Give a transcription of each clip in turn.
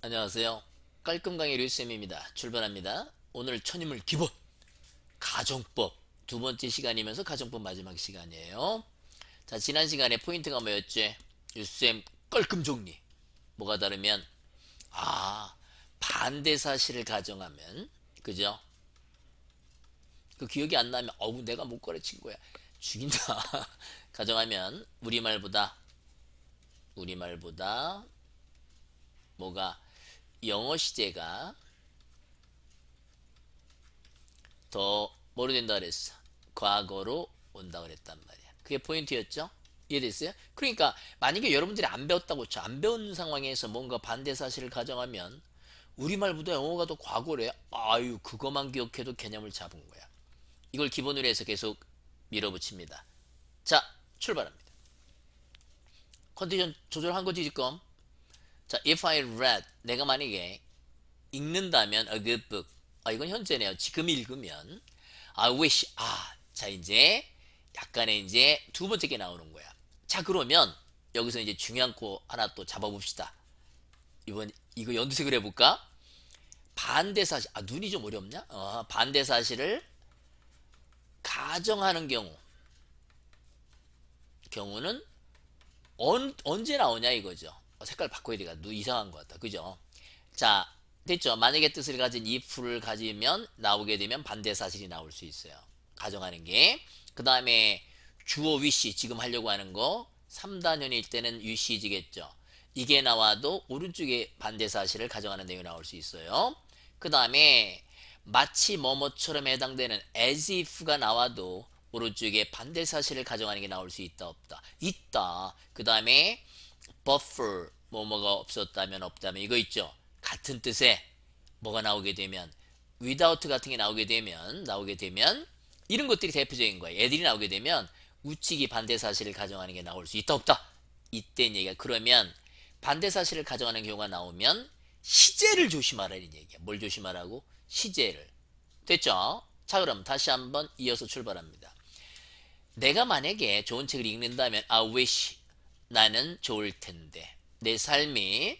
안녕하세요. 깔끔 강의 류쌤입니다. 출발합니다. 오늘 천인물 기본 가정법 두 번째 시간이면서 가정법 마지막 시간이에요. 자 지난 시간에 포인트가 뭐였지? 류쌤 깔끔 정리. 뭐가 다르면 아 반대 사실을 가정하면 그죠? 그 기억이 안 나면 어우 내가 못 가르친 거야 죽인다. 가정하면 우리말보다 우리말보다 뭐가 영어 시제가 더 뭐로 된다 그랬어? 과거로 온다 그랬단 말이야. 그게 포인트였죠? 이해됐어요? 그러니까 만약에 여러분들이 안 배웠다고 쳐. 안 배운 상황에서 뭔가 반대 사실을 가정하면 우리말보다 영어가 더 과거래. 아유 그것만 기억해도 개념을 잡은 거야. 이걸 기본으로 해서 계속 밀어붙입니다. 자 출발합니다. 컨디션 조절한 거지 지금. 자, if I read 내가 만약에 읽는다면 a good book. 아, 이건 현재네요. 지금 읽으면 I wish 아, 자 이제 약간의 이제 두 번째 게 나오는 거야. 자, 그러면 여기서 이제 중요한 거 하나 또 잡아 봅시다. 이번 이거 연두색을 해볼까? 반대 사실 아 눈이 좀 어렵냐? 어, 반대 사실을 가정하는 경우 경우는 언, 언제 나오냐 이거죠. 어, 색깔 바꿔야 누 이상한 것 같다. 그죠? 자, 됐죠? 만약에 뜻을 가진 if를 가지면 나오게 되면 반대 사실이 나올 수 있어요. 가정하는 게. 그 다음에 주어 위시 지금 하려고 하는 거 3단원일 때는 위시지겠죠. 이게 나와도 오른쪽에 반대 사실을 가정하는 내용이 나올 수 있어요. 그 다음에 마치 뭐뭐처럼 해당되는 as if가 나와도 오른쪽에 반대 사실을 가정하는 게 나올 수 있다 없다 있다 그 다음에 buffer 뭐뭐가 없었다면 없다면 이거 있죠. 같은 뜻의 뭐가 나오게 되면 without 같은 게 나오게 되면 나오게 되면 이런 것들이 대표적인 거예요 애들이 나오게 되면 우측이 반대 사실을 가정하는 게 나올 수 있다 없다. 이때는 얘기가 그러면 반대 사실을 가정하는 경우가 나오면 시제를 조심하라는 얘기야. 뭘 조심하라고? 시제를. 됐죠? 자 그럼 다시 한번 이어서 출발합니다. 내가 만약에 좋은 책을 읽는다면 I wish 나는 좋을 텐데 내 삶이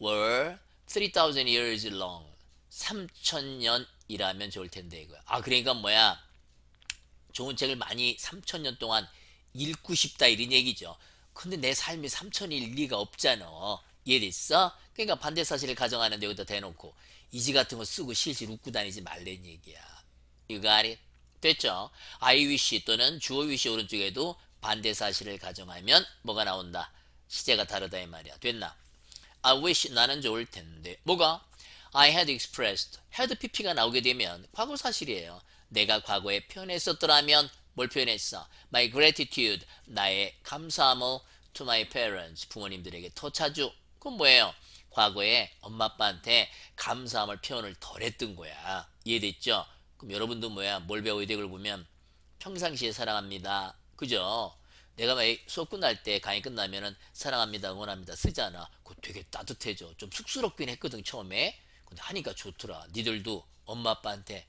were 3000 years long 3000년이라면 좋을 텐데 이거야. 아 그러니까 뭐야? 좋은 책을 많이 3000년 동안 읽고 싶다 이런 얘기죠. 근데 내 삶이 3000일 리가 없잖아. 이해됐어? 그러니까 반대 사실을 가정하는데 여기다 대놓고 이지 같은 거 쓰고 실실 웃고 다니지 말란 얘기야. You got? 됐죠? I wish 또는 주어 wish 오른쪽에도 반대 사실을 가정하면 뭐가 나온다? 시제가 다르다 이 말이야. 됐나? I wish 나는 좋을 텐데. 뭐가? I had expressed. had pp가 나오게 되면 과거 사실이에요. 내가 과거에 표현했었더라면 뭘 표현했어? My gratitude. 나의 감사함을 to my parents. 부모님들에게 더 자주. 그건 뭐예요? 과거에 엄마 아빠한테 감사함을 표현을 덜 했던 거야. 이해됐죠? 그럼 여러분도 뭐야? 뭘 배워야 돼? 그걸 보면 평상시에 사랑합니다. 그죠? 내가 막 수업 끝날 때 강의 끝나면은 사랑합니다, 응원합니다 쓰잖아. 그거 되게 따뜻해져. 좀 쑥스럽긴 했거든 처음에. 근데 하니까 좋더라. 니들도 엄마 아빠한테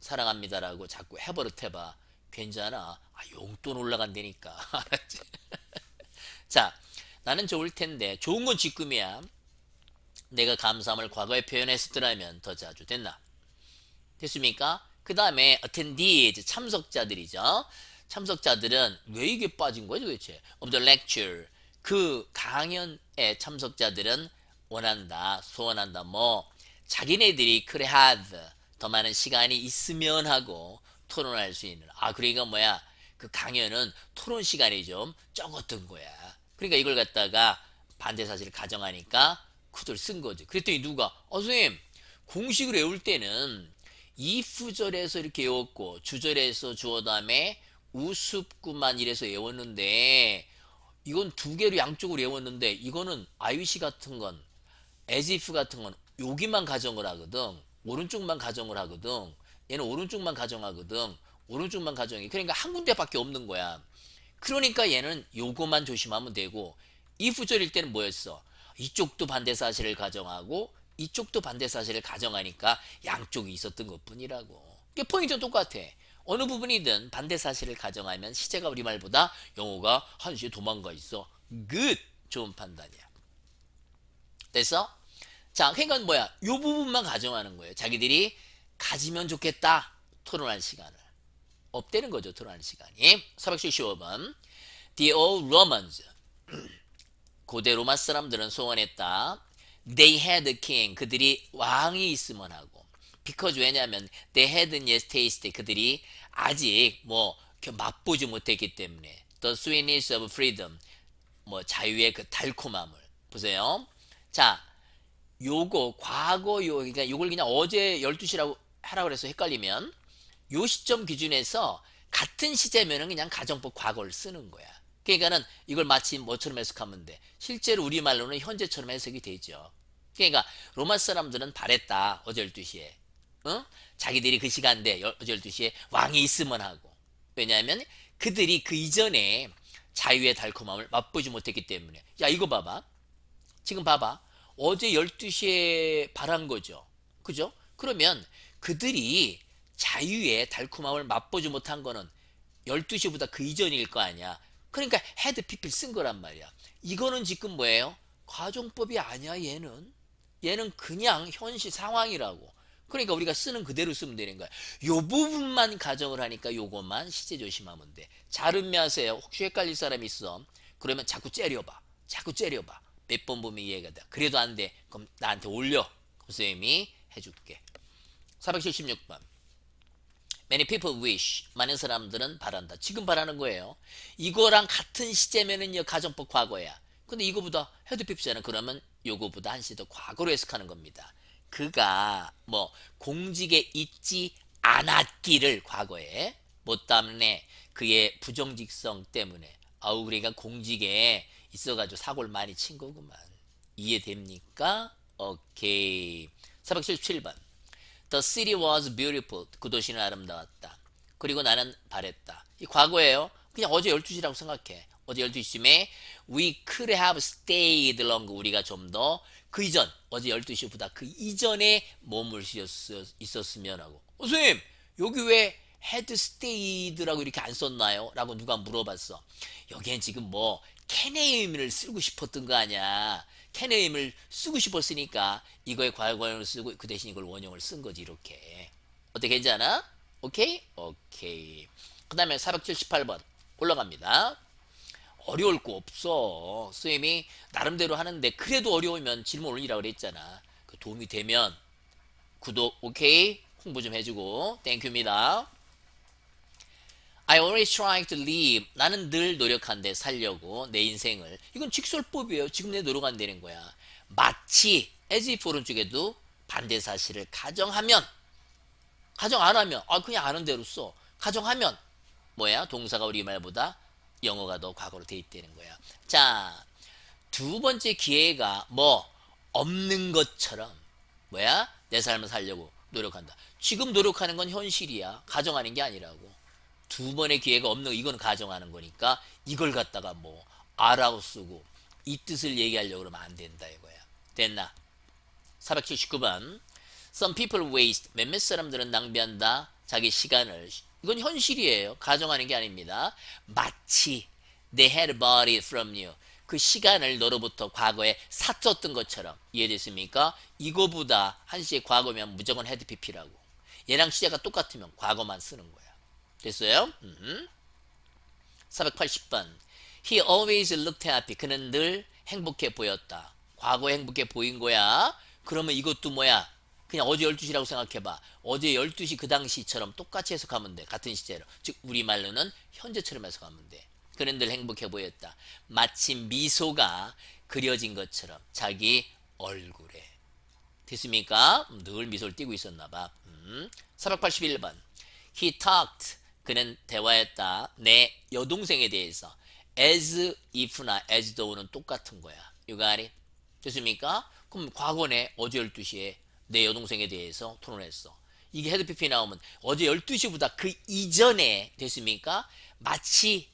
사랑합니다라고 자꾸 해버릇 해봐. 괜찮아. 아, 용돈 올라간다니까. 알았지? 자, 나는 좋을 텐데 좋은 건 지금이야. 내가 감사함을 과거에 표현했었더라면 더 자주 됐나? 됐습니까? 그 다음에 attendees 참석자들이죠. 참석자들은 왜 이게 빠진 거야 도대체? of the lecture 그 강연의 참석자들은 원한다, 소원한다, 뭐 자기네들이 그래 have 더 많은 시간이 있으면 하고 토론할 수 있는 아 그러니까 뭐야 그 강연은 토론 시간이 좀 적었던 거야. 그러니까 이걸 갖다가 반대 사실을 가정하니까 쿠드를 쓴 거지. 그랬더니 누가 어 선생님 공식을 외울 때는 이프절에서 이렇게 외웠고 주절에서 주어 다음에 우습구만 이래서 외웠는데 이건 두 개로 양쪽으로 외웠는데 이거는 IUC 같은 건 as if 같은 건 여기만 가정을 하거든. 오른쪽만 가정을 하거든. 얘는 오른쪽만 가정하거든. 오른쪽만 가정해 그러니까 한 군데밖에 없는 거야. 그러니까 얘는 요거만 조심하면 되고 if절일 때는 뭐였어? 이쪽도 반대 사실을 가정하고 이쪽도 반대 사실을 가정하니까 양쪽이 있었던 것 뿐이라고. 그 포인트는 똑같아 어느 부분이든 반대 사실을 가정하면 시제가 우리말보다 영어가 한시에 도망가 있어 good 좋은 판단이야 됐어? 자, 그러니까 뭐야? 요 부분만 가정하는 거예요. 자기들이 가지면 좋겠다. 토론할 시간을. 없다는 거죠. 토론할 시간이. 475번. The old Romans. 고대 로마 사람들은 소원했다. They had a king. 그들이 왕이 있으면 하고. Because 왜냐하면 they hadn't yet tasted. 그들이 아직 뭐 맛보지 못했기 때문에. The sweetness of freedom. 뭐 자유의 그 달콤함을. 보세요. 자, 요거 과거 요 그러니까 요걸 그냥 어제 12시라고 하라고 그래서 헷갈리면 요 시점 기준에서 같은 시제면은 그냥 가정법 과거를 쓰는 거야. 그러니까는 이걸 마치 뭐처럼 해석하면 돼. 실제로 우리말로는 현재처럼 해석이 되죠. 그러니까 로마 사람들은 바랬다. 어제 12시에. 어? 자기들이 그 시간대 여- 어제 12시에 왕이 있으면 하고. 왜냐하면 그들이 그 이전에 자유의 달콤함을 맛보지 못했기 때문에. 야, 이거 봐봐. 지금 봐봐. 어제 12시에 바란 거죠. 그죠? 그러면 그들이 자유의 달콤함을 맛보지 못한 거는 12시보다 그 이전일 거 아니야. 그러니까 헤드 피필 쓴 거란 말이야. 이거는 지금 뭐예요? 과정법이 아니야, 얘는. 얘는 그냥 현실 상황이라고. 그러니까 우리가 쓰는 그대로 쓰면 되는 거야. 요 부분만 가정을 하니까 요것만 시제 조심하면 돼. 잘 음미하세요. 혹시 헷갈릴 사람 있어. 그러면 자꾸 째려봐. 자꾸 째려봐. 몇 번 보면 이해가 돼. 그래도 안 돼. 그럼 나한테 올려. 선생님이 해줄게. 476번. Many people wish. 많은 사람들은 바란다. 지금 바라는 거예요. 이거랑 같은 시제면은요, 가정법 과거야. 근데 이거보다 헤드핍잖아. 그러면 요거보다 한시 더 과거로 해석하는 겁니다. 그가 뭐 공직에 있지 않았기를 과거에 뭐 때문에 그의 부정직성 때문에 아우 그러니까 공직에 있어가지고 사고를 많이 친 거구만. 이해됩니까? 오케이. 477번. The city was beautiful. 그 도시는 아름다웠다. 그리고 나는 바랬다. 이 과거예요. 그냥 어제 12시라고 생각해. 어제 12시쯤에 we could have stayed longer. 우리가 좀더 그 이전, 어제 12시보다 그 이전에 머물 수 있었으면 하고. 어, 선생님, 여기 왜 had stayed라고 이렇게 안 썼나요? 라고 누가 물어봤어. 여기엔 지금 뭐 캐네임을 쓰고 싶었던 거 아니야. 캐네임을 쓰고 싶었으니까 이거에 과거형을 쓰고 그 대신 이걸 원형을 쓴 거지 이렇게. 어때 괜찮아? 오케이? 오케이. 그 다음에 478번 올라갑니다. 어려울 거 없어. 선생님이 나름대로 하는데 그래도 어려우면 질문 올리라고 그랬잖아. 그 도움이 되면 구독 오케이 홍보 좀 해주고 땡큐입니다. I always try to live. 나는 늘 노력한대 살려고 내 인생을. 이건 직설법이에요. 지금 내 노력한다는 거야. 마치 as if 오른쪽에도 반대 사실을 가정하면 가정 안 하면 아 그냥 아는 대로 써. 가정하면 뭐야? 동사가 우리 말보다 영어가 더 과거로 돼 있다는 거야. 자, 두 번째 기회가 뭐 없는 것처럼 뭐야? 내 삶을 살려고 노력한다. 지금 노력하는 건 현실이야. 가정하는 게 아니라고. 두 번의 기회가 없는 거 이건 가정하는 거니까 이걸 갖다가 뭐 아라고 쓰고 이 뜻을 얘기하려고 그러면 안 된다 이거야. 됐나? 479번. Some people waste. 몇몇 사람들은 낭비한다. 자기 시간을. 이건 현실이에요. 가정하는 게 아닙니다. 마치 they had bought from you. 그 시간을 너로부터 과거에 사썼던 것처럼 이해됐습니까? 이거보다 한시의 과거면 무조건 헤드 PP라고. 얘랑 시제가 똑같으면 과거만 쓰는 거야. 됐어요? 음. 480번. He always looked happy. 그는 늘 행복해 보였다. 과거에 행복해 보인 거야. 그러면 이것도 뭐야? 그냥 어제 12시라고 생각해봐. 어제 12시 그 당시처럼 똑같이 해석하면 돼. 같은 시제로. 즉, 우리말로는 현재처럼 해석하면 돼. 늘 행복해 보였다. 마치 미소가 그려진 것처럼 자기 얼굴에. 됐습니까? 음, 늘 미소를 띠고 있었나 봐. 음. 481번. He talked. 그는 대화했다. 내 여동생에 대해서. as if나 as though는 똑같은 거야. It? 됐습니까? 그럼 과거네 어제 12시에 내 여동생에 대해서 토론했어. 이게 헤드 PP 나오면 어제 12시보다 그 이전에 됐습니까? 마치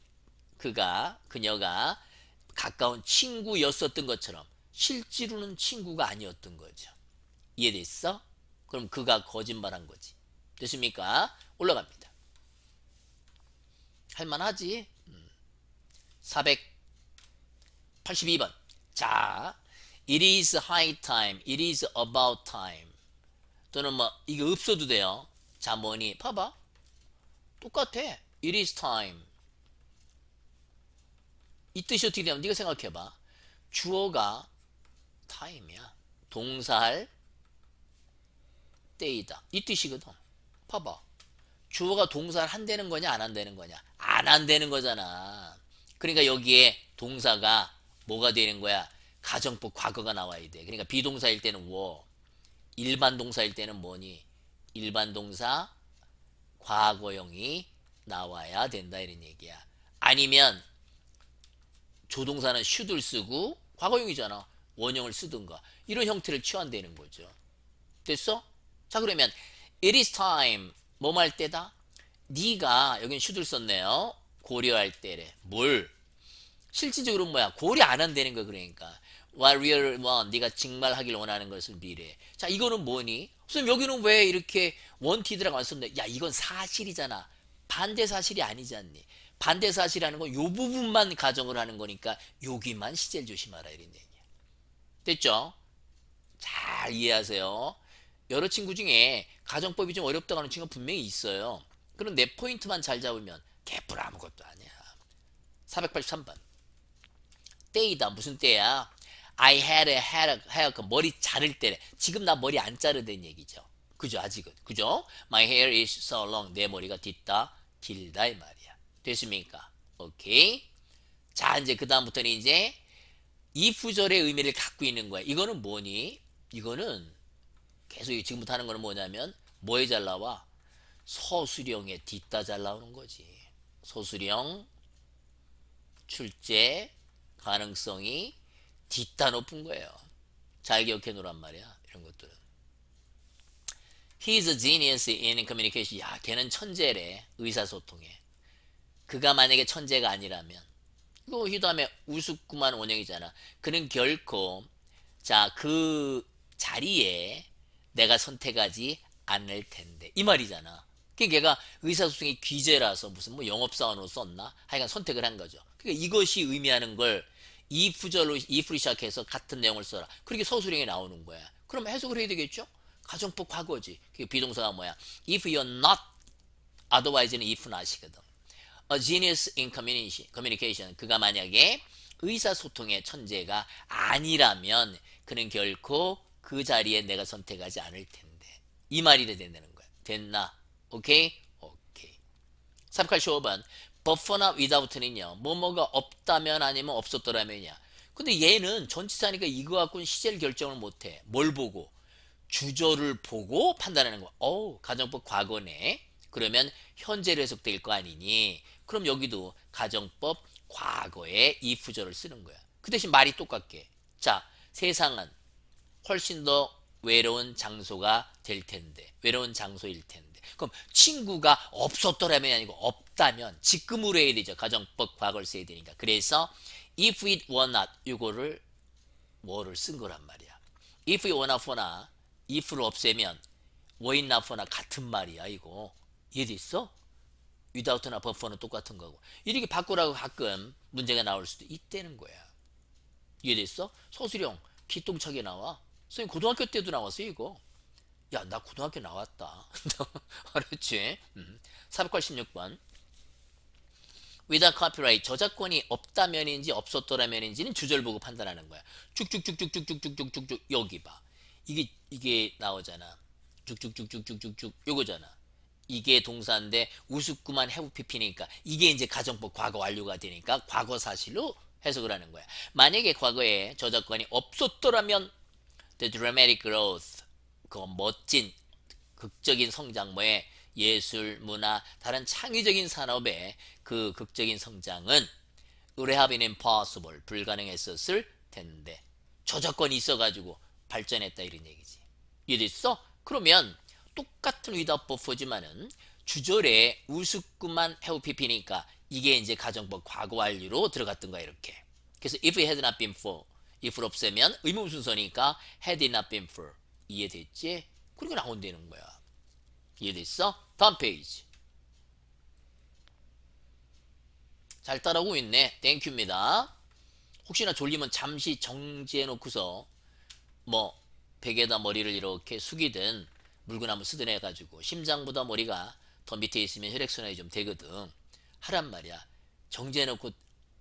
그가 그녀가 가까운 친구였었던 것처럼 실제로는 친구가 아니었던 거죠. 이해됐어? 그럼 그가 거짓말한 거지. 됐습니까? 올라갑니다. 할만하지? 음. 482번. 자, It is high time. It is about time. 또는 뭐 이게 없어도 돼요. 자 뭐니? 봐봐. 똑같아. It is time. 이 뜻이 어떻게 되냐면 네가 생각해봐. 주어가 time이야. 동사할 때이다. 이 뜻이거든. 봐봐. 주어가 동사를 한다는 거냐 안 한다는 거냐? 안 한다는 거잖아. 그러니까 여기에 동사가 뭐가 되는 거야? 가정법 과거가 나와야 돼. 그러니까 비동사일 때는 워, 일반 동사일 때는 뭐니? 일반 동사 과거형이 나와야 된다 이런 얘기야. 아니면 조동사는 should를 쓰고 과거형이잖아. 원형을 쓰든가 이런 형태를 취한다는 거죠. 됐어? 자 그러면 it is time 뭐할 때다? 네가 여긴 should를 썼네요. 고려할 때래. 뭘? 실질적으로 뭐야? 고려 안 한다는 거 그러니까. What real one 네가 정말 하길 원하는 것을 미래. 자 이거는 뭐니? 선생님 여기는 왜 이렇게 원티드라고 안 썼는데? 야 이건 사실이잖아. 반대 사실이 아니지 않니? 반대 사실이라는 건 요 부분만 가정을 하는 거니까 여기만 시제를 조심하라 이런 얘기야. 됐죠? 잘 이해하세요. 여러 친구 중에 가정법이 좀 어렵다고 하는 친구가 분명히 있어요. 그럼 내 포인트만 잘 잡으면 개뿔 아무것도 아니야. 483번. 때이다. 무슨 때야? I had a hair, haircut. 머리 자를 때래. 지금 나 머리 안 자르된 얘기죠. 그죠? 아직은. 그죠? My hair is so long. 내 머리가 뒷다. 길다. 이 말이야. 됐습니까? 오케이. 자, 이제 그다음부터는 이제 이 구절의 의미를 갖고 있는 거야. 이거는 뭐니? 이거는 계속 지금부터 하는 거는 뭐냐면 뭐에 잘 나와? 서술형에 뒷다 잘 나오는 거지. 서술형 출제 가능성이 뒷다 높은 거예요. 잘 기억해 놓란 말이야. 이런 것들은. He is a genius in communication. 야, 걔는 천재래. 의사소통에. 그가 만약에 천재가 아니라면 이거 희도하면 우습구만 원형이잖아. 그는 결코 자 그 자리에 내가 선택하지 않을 텐데 이 말이잖아. 그러니까 걔가 의사소통의 귀재라서 무슨 뭐 영업사원으로 썼나? 하여간 선택을 한 거죠. 그러니까 이것이 의미하는 걸 이 구절로 이프로 시작해서 같은 내용을 써라. 그렇게 서술형에 나오는 거야. 그럼 해석을 해야 되겠죠? 가정법 과거지. 그 비동사가 뭐야? If you're not, otherwise는 if not이거든. A genius in communication. 그가 만약에 의사소통의 천재가 아니라면 그는 결코 그 자리에 내가 선택하지 않을 텐데. 이 말이 된다는 거야. 됐나? 오케이? 오케이. 385번. Buffer나 without는요. 뭐뭐가 없다면 아니면 없었더라면이야. 근데 얘는 전치사니까 이거 갖고는 시제를 결정을 못해. 뭘 보고? 주저를 보고 판단하는 거야. 어우, 가정법 과거네. 그러면 현재로 해석될 거 아니니? 그럼 여기도 가정법 과거에 이 부절을 쓰는 거야. 그 대신 말이 똑같게. 자, 세상은 훨씬 더 외로운 장소가 될 텐데, 외로운 장소일 텐데. 그럼 친구가 없었더라면 아니고 없다면 지금으로 해야 되죠. 가정법 과거를 써야 되니까. 그래서 if it were not 이거를 뭐를 쓴 거란 말이야. if it were not for나 if를 없애면 were it not for나 같은 말이야 이거. 이해됐어? without나 buffer는 똑같은 거고. 이렇게 바꾸라고 가끔 문제가 나올 수도 있다는 거야. 이해됐어? 서술형 기똥차게 나와. 선생님 고등학교 때도 나왔어 이거. 야, 나 고등학교 나왔다. 알았지? 음. 486번. without copyright 저작권이 없다면인지 없었더라면인지는 주절 보고 판단하는 거야. 쭉쭉쭉쭉쭉쭉쭉쭉쭉 여기 봐. 이게 이게 나오잖아. 쭉쭉쭉쭉쭉쭉쭉 요거잖아. 이게 동사인데 우습구만 해부 PP니까 이게 이제 가정법 과거 완료가 되니까 과거 사실로 해석을 하는 거야. 만약에 과거에 저작권이 없었더라면 the dramatic growth 그 멋진 극적인 성장모의 예술, 문화, 다른 창의적인 산업의 그 극적인 성장은 would have been impossible 불가능했었을 텐데 저작권이 있어가지고 발전했다 이런 얘기지. 이해됐어? 그러면 똑같은 without buffer지만은 주절에 우습구만 pp니까 이게 이제 가정법 과거 완료로 들어갔던 거야 이렇게. 그래서 if it had not been for if를 없애면 의문 순서니까 had it not been for 이해됐지? 그리고 나온다는 거야. 이해됐어? 다음 페이지. 잘 따라오고 있네. 땡큐입니다. 혹시나 졸리면 잠시 정지해 놓고서 뭐 베개에다 머리를 이렇게 숙이든 물구나무 쓰든 해가지고 심장보다 머리가 더 밑에 있으면 혈액순환이 좀 되거든 하란 말이야 정지해놓고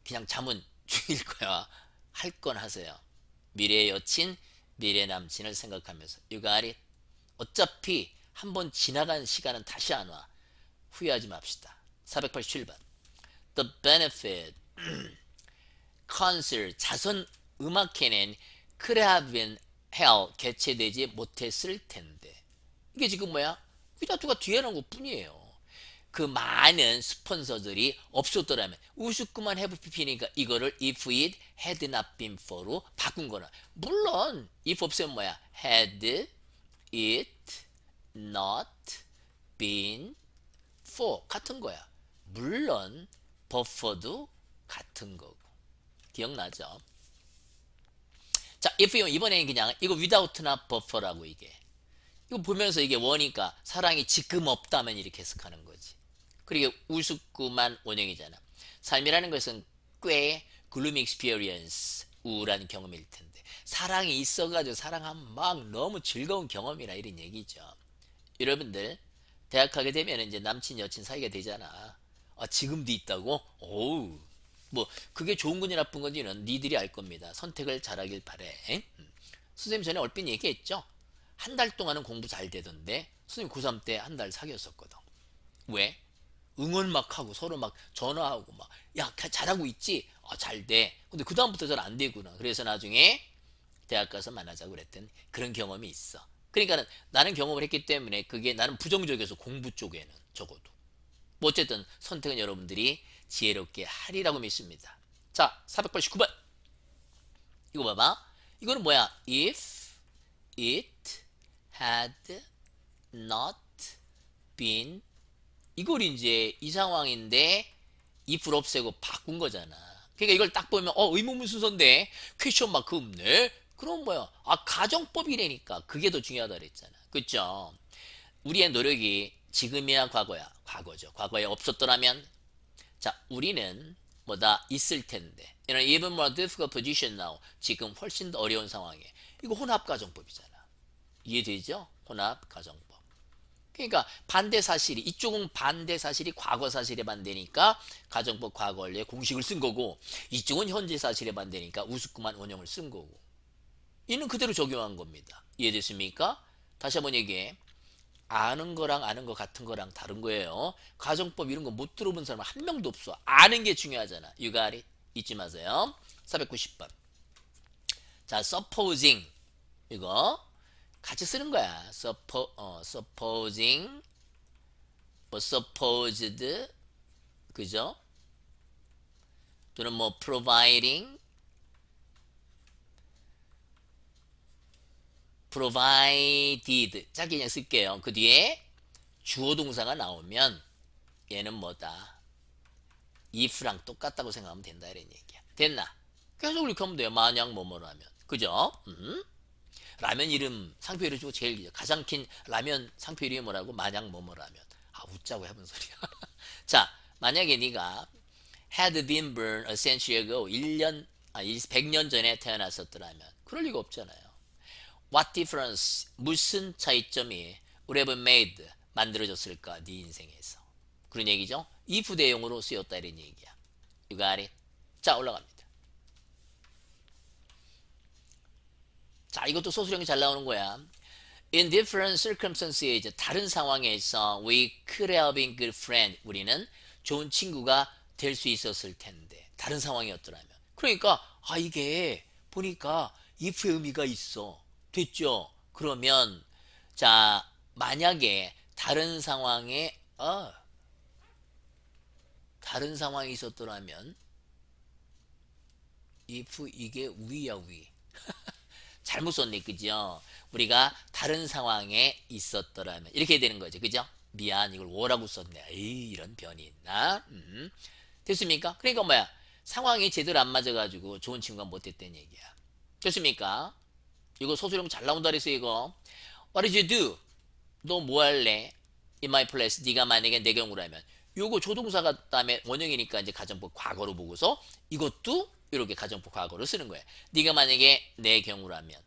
그냥 잠은 죽일 거야 할 건 하세요 미래의 여친 미래 남친을 생각하면서 유가리 어차피 한번 지나간 시간은 다시 안 와 후회하지 맙시다 487번 The benefit concert 자선 음악회는 could have been held 개최되지 못했을 텐데 이게 지금 뭐야? 위다투가 뒤에 나온 것 뿐이에요. 그 많은 스폰서들이 없었더라면 우스꾸만 have pp니까 이거를 if it had not been for로 바꾼 거나 물론 if 없으면 뭐야? had it not been for 같은 거야. 물론 buffer도 같은 거고 기억나죠? 자, if 이번에는 그냥 이거 without나 buffer라고 이게 이거 보면서 이게 원이니까 사랑이 지금 없다면 이렇게 해석하는 거지. 그리고 우습구만 원형이잖아. 삶이라는 것은 꽤 gloomy experience 우울한 경험일 텐데 사랑이 있어가지고 사랑하면 막 너무 즐거운 경험이라 이런 얘기죠. 여러분들 대학 가게 되면 이제 남친 여친 사이가 되잖아. 아 지금도 있다고? 오우 뭐 그게 좋은 건지 나쁜 건지는 니들이 알 겁니다. 선택을 잘하길 바래. 음. 선생님 전에 얼핏 얘기했죠. 한 달 동안은 공부 잘 되던데 선생님 고3 때 한 달 사귀었었거든. 왜? 응원 막 하고 서로 막 전화하고 막 야 잘하고 있지? 아, 잘 돼. 근데 그 다음부터 잘 안 되구나. 그래서 나중에 대학 가서 만나자고 그랬던 그런 경험이 있어. 그러니까는 나는 경험을 했기 때문에 그게 나는 부정적이어서 공부 쪽에는 적어도. 뭐 어쨌든 선택은 여러분들이 지혜롭게 하리라고 믿습니다. 자, 489번. 이거 봐봐. 이거는 뭐야? If it had not been 이걸 이제 이 상황인데 if를 없애고 바꾼 거잖아. 그러니까 이걸 딱 보면 어 의문문 순서인데 퀘션 마크 없네. 그럼 뭐야? 아 가정법이라니까 그게 더 중요하다 그랬잖아. 그죠? 우리의 노력이 지금이야 과거야 과거죠. 과거에 없었더라면 자 우리는 뭐다 있을 텐데. An even more difficult position now. 지금 훨씬 더 어려운 상황에 이거 혼합 가정법이잖아. 이해되죠? 혼합 가정법. 그러니까 반대 사실이 이쪽은 반대 사실이 과거 사실에 반대니까 가정법 과거 원래 공식을 쓴 거고 이쪽은 현재 사실에 반대니까 우스꾸만 원형을 쓴 거고 이는 그대로 적용한 겁니다. 이해됐습니까? 다시 한번 얘기해. 아는 거랑 아는 거 같은 거랑 다른 거예요. 가정법 이런 거 못 들어본 사람 한 명도 없어. 아는 게 중요하잖아. It? 잊지 마세요. 490번. 자, supposing 이거 같이 쓰는 거야. suppo, 어, supposing, 뭐 supposed, 그죠? 또는 뭐 providing, provided 짧게 그냥 쓸게요. 그 뒤에 주어 동사가 나오면 얘는 뭐다? if랑 똑같다고 생각하면 된다 이런 얘기야. 됐나? 계속 이렇게 하면 돼요. 만약 뭐뭐라면. 그죠? 음? 라면 이름 상표 이름 중에 제일 가장 긴 라면 상표 이름이 뭐라고? 만약 뭐뭐 라면. 아 웃자고 해본 소리야. 자 만약에 네가 had been born a century ago 1년 아 100년 전에 태어났었더라면. 그럴 리가 없잖아요. What difference? 무슨 차이점이 would have made 만들어졌을까 네 인생에서? 그런 얘기죠? if 대용으로 쓰였다 이런 얘기야. You got 자 올라갑니다 자, 이것도 소수령이 잘 나오는 거야. In different circumstances, 다른 상황에서 we could have been good friend. 우리는 좋은 친구가 될 수 있었을 텐데. 다른 상황이었더라면. 그러니까 아 이게 보니까 if의 의미가 있어. 됐죠? 그러면 자, 만약에 다른 상황에 어 다른 상황이 있었더라면 if 이게 위야 위. 잘못 썼네 그죠? 우리가 다른 상황에 있었더라면 이렇게 되는 거죠 그죠? 미안 이걸 뭐라고 썼네. 에이 이런 변이 있나? 음. 됐습니까? 그러니까 뭐야? 상황이 제대로 안 맞아가지고 좋은 친구가 못 됐다는 얘기야. 됐습니까? 이거 소수령 잘 나온다 그랬어 이거. What did you do? 너 뭐 할래? In my place 네가 만약에 내 경우라면. 요거 조동사가 다음에 원형이니까 이제 가정법 과거로 보고서 이것도 이렇게 가정법 과거로 쓰는 거야. 네가 만약에 내 경우라면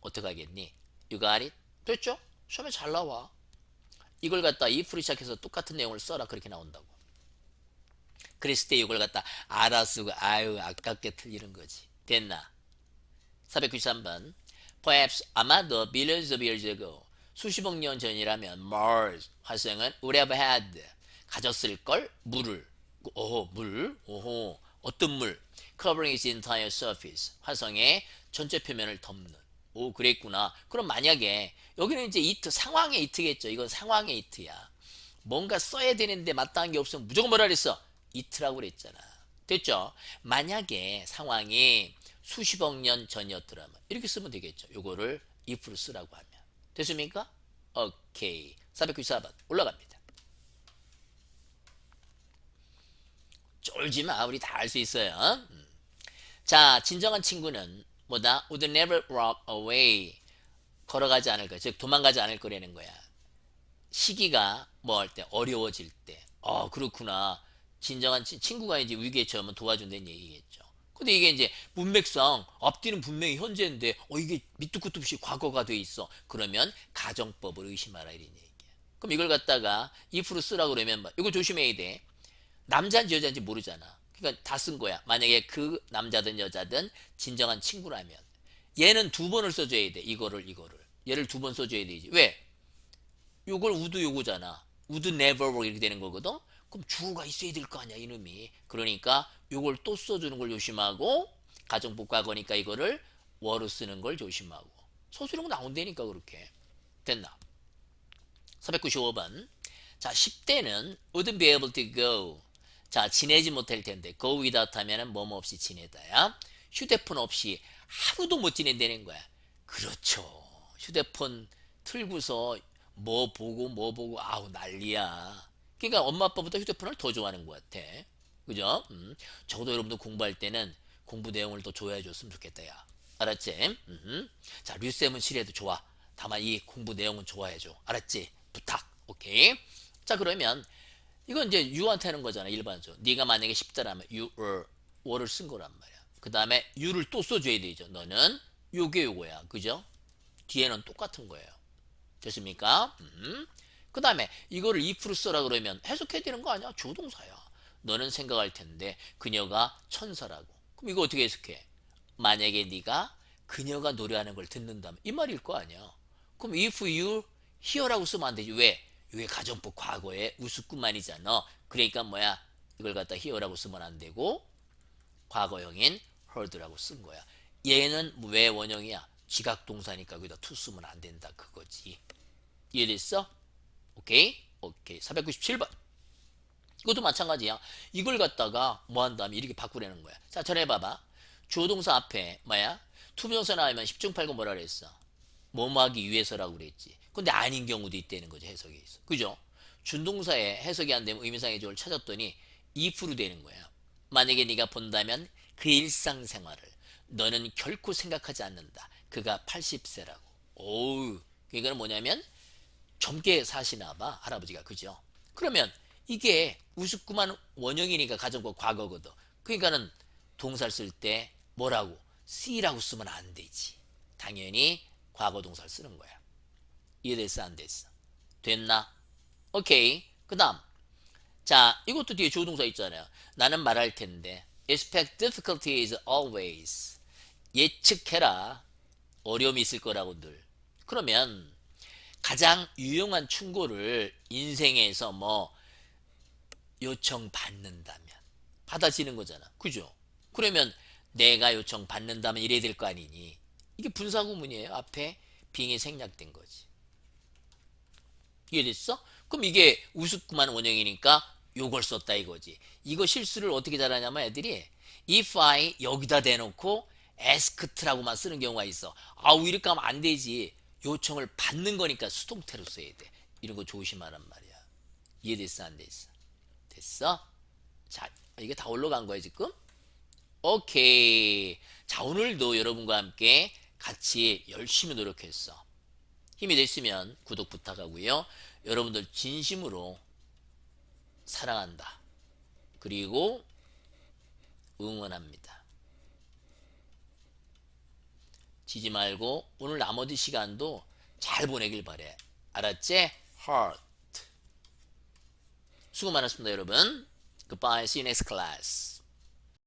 어떻게 하겠니? You? 됐죠? 시험에 잘 나와. 이걸 갖다 if로 시작해서 똑같은 내용을 써라 그렇게 나온다고. 그랬을 때 이걸 갖다 알아 쓰고 아유 아깝게 틀리는 거지. 됐나? 493번 Perhaps 아마도 billions of years ago 수십억 년 전이라면 Mars 화성은 would have had 가졌을 걸 물을 오호 물 오호 어떤 물 covering its entire surface. 화성의 전체 표면을 덮는. 오 그랬구나. 그럼 만약에 여기는 이제 이트 상황의 이트겠죠. 이건 상황의 이트야. 뭔가 써야 되는데 마땅한 게 없으면 무조건 뭐라 그랬어? 이트라고 그랬잖아. 됐죠? 만약에 상황이 수십억 년 전이었더라면 이렇게 쓰면 되겠죠. 요거를 if로 쓰라고 하면. 됐습니까? 오케이. 494번 올라갑니다. 쫄지 마. 우리 다 알 수 있어요. 음. 자 진정한 친구는 뭐다 would never walk away 걸어가지 않을 거, 즉 도망가지 않을 거라는 거야. 시기가 뭐 할 때 어려워질 때, 어 그렇구나. 진정한 치- 친구가 이제 위기에 처하면 도와준다는 얘기겠죠. 근데 이게 이제 문맥상 앞뒤는 분명히 현재인데, 어 이게 밑도 끝도 없이 과거가 돼 있어. 그러면 가정법을 의심하라 이런 얘기야. 그럼 이걸 갖다가 if로 쓰라 그러면 뭐, 이거 조심해야 돼. 남자인지 여자인지 모르잖아. 그러니까 다 쓴 거야. 만약에 그 남자든 여자든 진정한 친구라면 얘는 두 번을 써줘야 돼. 이거를 이거를 얘를 두 번 써줘야 되지. 왜? 요걸 우드 요거잖아. 우드 never 이렇게 되는 거거든. 그럼 주어가 있어야 될 거 아니야 이놈이. 그러니까 요걸 또 써주는 걸 조심하고 가정법 과거니까 이거를 워로 쓰는 걸 조심하고 소수령 나온다니까 그렇게 됐나? 495번. 자, 10대는 wouldn't be able to go. 자, 지내지 못할 텐데 go without 하면은 뭐뭐 없이 지내다야. 휴대폰 없이 하루도 못 지낸다는 거야. 그렇죠. 휴대폰 틀고서 뭐 보고 뭐 보고 아우 난리야. 그러니까 엄마 아빠보다 휴대폰을 더 좋아하는 것 같아. 그죠? 음. 적어도 여러분도 공부할 때는 공부 내용을 더 좋아해 줬으면 좋겠다 야. 알았지? 음. 자, 류쌤은 싫어해도 좋아. 다만 이 공부 내용은 좋아해 줘. 알았지? 부탁. 오케이. 자, 그러면 이건 이제 you한테 하는 거잖아. 일반적으로. 네가 만약에 10대라면 you were were를 쓴 거란 말이야. 그 다음에 you를 또 써줘야 되죠. 너는 요게 요거야. 그죠? 뒤에는 똑같은 거예요. 됐습니까? 음. 그 다음에 이거를 if로 써라 그러면 해석해야 되는 거 아니야? 조동사야. 너는 생각할 텐데 그녀가 천사라고. 그럼 이거 어떻게 해석해? 만약에 네가 그녀가 노래하는 걸 듣는다면 이 말일 거 아니야. 그럼 if you hear라고 쓰면 안 되지. 왜? 이게 가정법 과거에 우스꾼만이잖아. 그러니까 뭐야? 이걸 갖다 hear라고 쓰면 안 되고 과거형인 heard라고 쓴 거야. 얘는 왜 원형이야? 지각 동사니까 여기다 to 쓰면 안 된다 그거지. 이해됐어? 오케이? 오케이. 497번. 이것도 마찬가지야. 이걸 갖다가 뭐 한 다음에 이렇게 바꾸라는 거야. 자, 전해 봐봐. 주어동사 앞에 뭐야? 투부정사 나오면 10중 8구 뭐라 그랬어? 뭐뭐하기 위해서라고 그랬지. 근데 아닌 경우도 있다는 거죠. 해석에 있어. 그죠? 준동사에 해석이 안 되면 의미상의 조를 찾았더니 if로 되는 거야. 만약에 네가 본다면 그 일상생활을 너는 결코 생각하지 않는다. 그가 80세라고. 오우. 이거는 뭐냐면 젊게 사시나 봐. 할아버지가. 그죠? 그러면 이게 우습구만 원형이니까 가정법 과거거든. 그러니까는 동사를 쓸 때 뭐라고? see라고 쓰면 안 되지. 당연히 과거 동사를 쓰는 거야. 이해됐어? 안 됐어? 됐나? 오케이. 그 다음. 자, 이것도 뒤에 조동사 있잖아요. 나는 말할 텐데. expect difficulties always. 예측해라. 어려움이 있을 거라고 늘. 그러면 가장 유용한 충고를 인생에서 뭐 요청 받는다면 받아지는 거잖아. 그죠? 그러면 내가 요청 받는다면 이래야 될 거 아니니. 이게 분사구문이에요. 앞에 빙이 생략된 거지. 이해됐어? 그럼 이게 우습구만 원형이니까 요걸 썼다 이거지. 이거 실수를 어떻게 잘하냐면 애들이 if I 여기다 대놓고 asked라고만 쓰는 경우가 있어. 아우 이렇게 하면 안 되지. 요청을 받는 거니까 수동태로 써야 돼. 이런 거 조심하란 말이야. 이해됐어 안 됐어? 됐어? 자 이게 다 올라간 거야 지금? 오케이. 자 오늘도 여러분과 함께 같이 열심히 노력했어. 힘이 됐으면 구독 부탁하고요. 여러분들 진심으로 사랑한다. 그리고 응원합니다. 지지 말고 오늘 나머지 시간도 잘 보내길 바래. 알았지? heart. 수고 많았습니다, 여러분. Goodbye. See you next class.